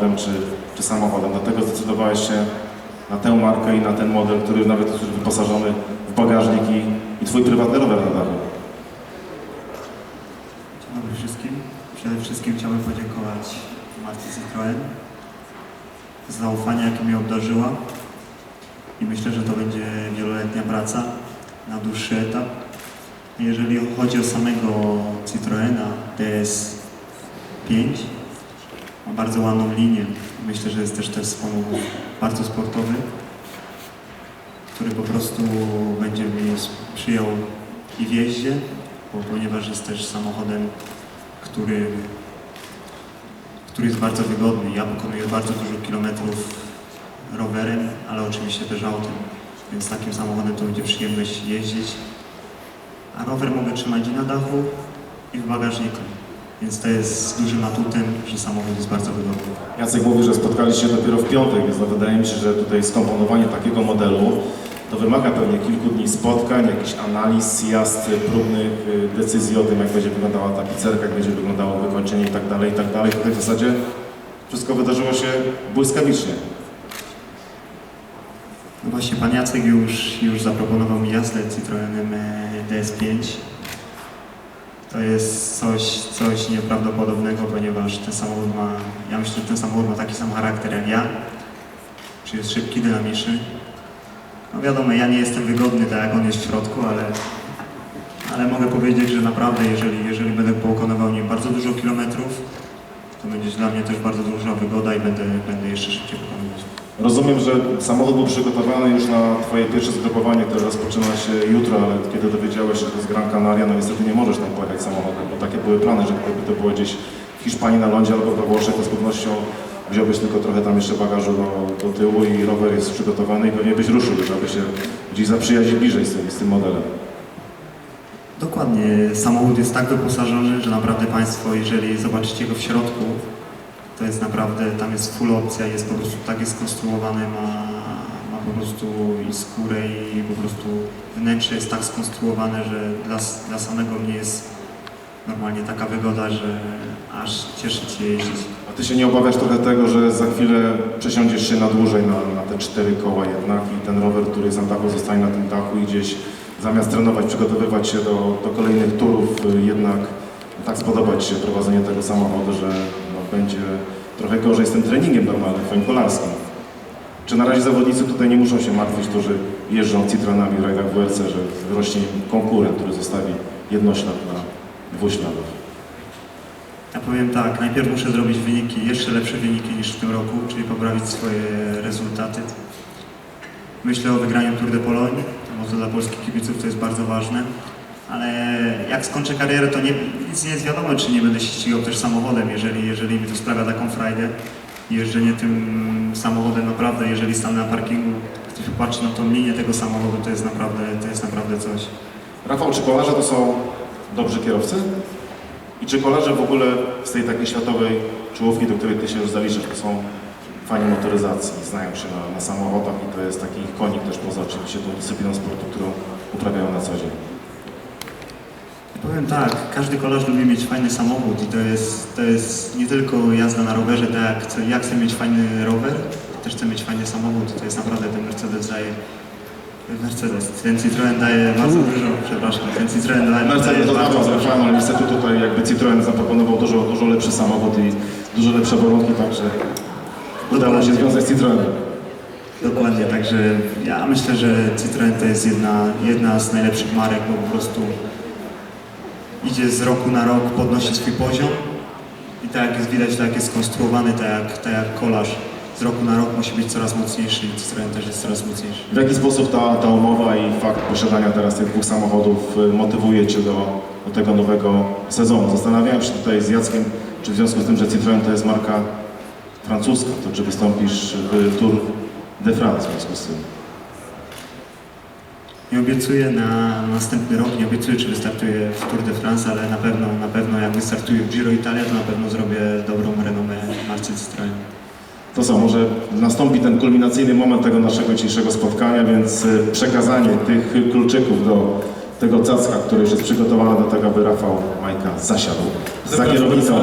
autem czy, czy samochodem. Dlatego zdecydowałeś się na tę markę i na ten model, który nawet jest wyposażony w bagażnik i, i twój prywatny rower na dachu. Dzień dobry wszystkim. Przede wszystkim chciałbym podziękować marce Citroën za zaufanie, jakie mnie obdarzyła. I myślę, że to będzie wieloletnia praca na dłuższy etap. Jeżeli chodzi o samego Citroena DS5, ma bardzo ładną linię. Myślę, że jest też też bardzo sportowy, który po prostu będzie mi sprzyjał i w jeździe, bo, ponieważ jest też samochodem, który, który jest bardzo wygodny. Ja wykonuję bardzo dużo kilometrów rowerem, ale oczywiście też autem, więc takim samochodem to będzie przyjemność jeździć. A rower mogę trzymać i na dachu, i w bagażniku. Więc to jest dużym atutem, że samochód jest bardzo wygodny. Jacek mówi, że spotkaliście się dopiero w piątek, więc no wydaje mi się, że tutaj skomponowanie takiego modelu to wymaga pewnie kilku dni spotkań, jakichś analiz, jazd próbnych, y, decyzji o tym, jak będzie wyglądała tapicerka, jak będzie wyglądało wykończenie i tak dalej, i tak dalej. Tutaj w zasadzie wszystko wydarzyło się błyskawicznie. No właśnie, pan Jacek już, już zaproponował mi jazdę Citroenem e, DS5. To jest coś, coś nieprawdopodobnego, ponieważ ten samochód ma, ja myślę, że ten samochód ma taki sam charakter jak ja, czyli jest szybki, dynamiczny. No wiadomo, ja nie jestem wygodny tak jak on jest w środku, ale, ale mogę powiedzieć, że naprawdę, jeżeli, jeżeli będę pokonywał nim bardzo dużo kilometrów, to będzie dla mnie też bardzo duża wygoda i będę, będę jeszcze szybciej pokonywać. Rozumiem, że samochód był przygotowany już na Twoje pierwsze zgrupowanie, które rozpoczyna się jutro, ale kiedy dowiedziałeś się, że to jest Gran Canaria, no niestety nie możesz tam pojechać samochodem, bo takie były plany, że gdyby to było gdzieś w Hiszpanii na lądzie albo we Włoszech, to z pewnością wziąłbyś tylko trochę tam jeszcze bagażu do, do tyłu i rower jest przygotowany i pewnie byś ruszył, żeby się gdzieś zaprzyjaźnić bliżej z tym, z tym modelem. Dokładnie. Samochód jest tak wyposażony, że naprawdę Państwo, jeżeli zobaczycie go w środku, to jest naprawdę, tam jest full opcja, jest po prostu tak jest skonstruowany, ma, ma po prostu i skórę i po prostu wnętrze jest tak skonstruowane, że dla, dla samego mnie jest normalnie taka wygoda, że aż cieszy się jeździć. A Ty się nie obawiasz trochę tego, że za chwilę przesiądziesz się na dłużej na, na te cztery koła jednak i ten rower, który jest na dachu, zostanie na tym dachu i gdzieś zamiast trenować, przygotowywać się do, do kolejnych turów, y, jednak tak spodobać się prowadzenie tego samochodu, że będzie trochę gorzej z tym treningiem normalnym, twoim kolarskim. Czy na razie zawodnicy tutaj nie muszą się martwić, którzy jeżdżą Citroenami w rajdach WRC, że rośnie konkurent, który zostawi jednoślad na dwuśladów? Ja powiem tak, najpierw muszę zrobić wyniki, jeszcze lepsze wyniki niż w tym roku, czyli poprawić swoje rezultaty. Myślę o wygraniu Tour de Pologne, bo to dla polskich kibiców to jest bardzo ważne. Ale jak skończę karierę, to nie, nic nie jest wiadomo, czy nie będę się ścigał też samochodem, jeżeli, jeżeli mi to sprawia taką frajdę. Jeżdżenie tym samochodem naprawdę, jeżeli stanę na parkingu, ktoś popatrzy na tą linię tego samochodu, to jest naprawdę, to jest naprawdę coś. Rafał, czy kolarze to są dobrzy kierowcy? I czy kolarze w ogóle z tej takiej światowej czołówki, do której ty się już zaliczasz, to są fani motoryzacji, znają się na, na samochodach i to jest taki ich konik też poza oczywiście tą dyscypliną sportu, którą uprawiają na co dzień. Powiem tak, każdy kolarz lubi mieć fajny samochód i to jest, to jest nie tylko jazda na rowerze, tak jak chcę, ja chcę mieć fajny rower, to też chcę mieć fajny samochód. To jest naprawdę ten Mercedes daje. Mercedes, ten Citroen daje bardzo dużo, przepraszam, ten Citroen daje, Mercedes daje bardzo dużo. Ale niestety tutaj jakby Citroen zaproponował dużo, dużo lepszy samochód i dużo lepsze warunki, także udało się związać z Citroenem. Dokładnie, także ja myślę, że Citroen to jest jedna, jedna z najlepszych marek, bo po prostu idzie z roku na rok, podnosi swój poziom i tak jak jest widać, tak jest skonstruowany, tak jak, tak jak z roku na rok musi być coraz mocniejszy i Citroen też jest coraz mocniejszy. W jaki sposób ta, ta umowa i fakt posiadania teraz tych dwóch samochodów y, motywuje Cię do, do tego nowego sezonu? Zastanawiałem się tutaj z Jackiem, czy w związku z tym, że Citroen to jest marka francuska, to czy wystąpisz w Tour de France w związku z tym? Nie obiecuję na następny rok, nie obiecuję, czy wystartuję w Tour de France, ale na pewno, na pewno jak wystartuję w Giro Italia, to na pewno zrobię dobrą renomę marce Citroen. To co, może nastąpi ten kulminacyjny moment tego naszego dzisiejszego spotkania, więc y, przekazanie tych kluczyków do tego cacka, który już jest przygotowany do tego, aby Rafał Majka zasiadł za kierownicą.